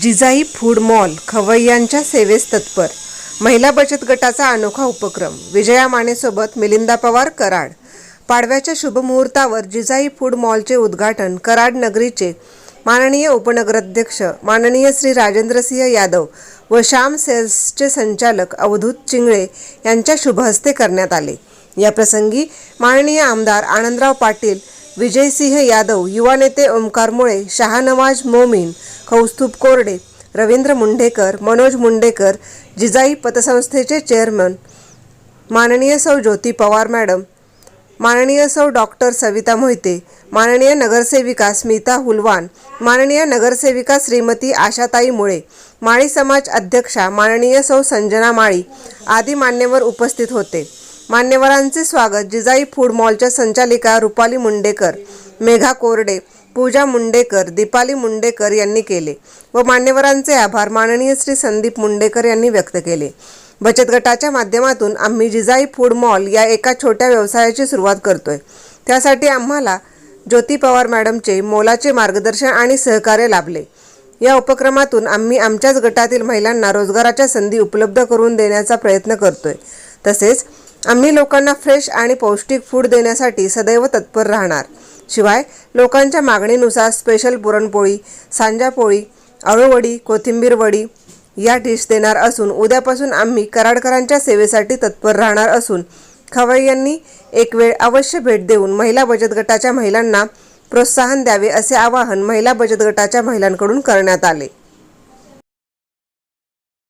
Jijai food mall खवय्यांच्या सेवेस तत्पर महिला बचत गटाचा अनोखा उपक्रम विजया मानेसोबत मिलिंदा पवार कराड. पाडव्याच्या शुभमुहूर्तावर जिजाई फूड मॉलचे उद्घाटन कराड नगरीचे माननीय उपनगराध्यक्ष माननीय श्री राजेंद्रसिंह यादव व श्याम सेल्सचे संचालक अवधूत चिंगळे यांच्या शुभहस्ते करण्यात आले. या प्रसंगी माननीय आमदार आनंदराव पाटील विजयसिंह यादव युवा नेते ओमकार मुळे शहानवाज मोमीन कौस्तुभ कोरडे रवींद्र मुंडेकर मनोज मुंडेकर जिजाई पतसंस्थेचे चेअरमन माननीय सौ ज्योती पवार मॅडम माननीय सौ डॉक्टर सविता मोहिते माननीय नगरसेविका स्मिता हुलवान माननीय नगरसेविका श्रीमती आशाताई मुळे माळी समाज अध्यक्षा माननीय सौ संजना माळी आदी मान्यवर उपस्थित होते. मान्यवरांचे स्वागत. जिजाई फूड मॉलच्या संचालिका रुपाली मुंडेकर मेघा कोरडे पूजा मुंडेकर दीपाली मुंडेकर यांनी केले व मान्यवरांचे आभार माननीय श्री संदीप मुंडेकर यांनी व्यक्त केले. बचत गटाच्या माध्यमातून आम्ही जिजाई फूड मॉल या एका छोट्या व्यवसायाची सुरुवात करतोय. त्यासाठी आम्हाला ज्योती पवार मॅडमचे मोलाचे मार्गदर्शन आणि सहकार्य लाभले. या उपक्रमातून आम्ही आमच्याच गटातील महिलांना रोजगाराच्या संधी उपलब्ध करून देण्याचा प्रयत्न करतोय. तसेच आम्ही लोकांना फ्रेश आणि पौष्टिक फूड देण्यासाठी सदैव तत्पर राहणार. शिवाय लोकांच्या मागणीनुसार स्पेशल पुरणपोळी सांजापोळी अळूवडी कोथिंबीर वडी या डिश देणार असून उद्यापासून आम्ही कराडकरांच्या सेवेसाठी तत्पर राहणार असून खवय्यांनी एक वेळ अवश्य भेट देऊन महिला बचत गटाच्या महिलांना प्रोत्साहन द्यावे असे आवाहन महिला बचत गटाच्या महिलांकडून करण्यात आले.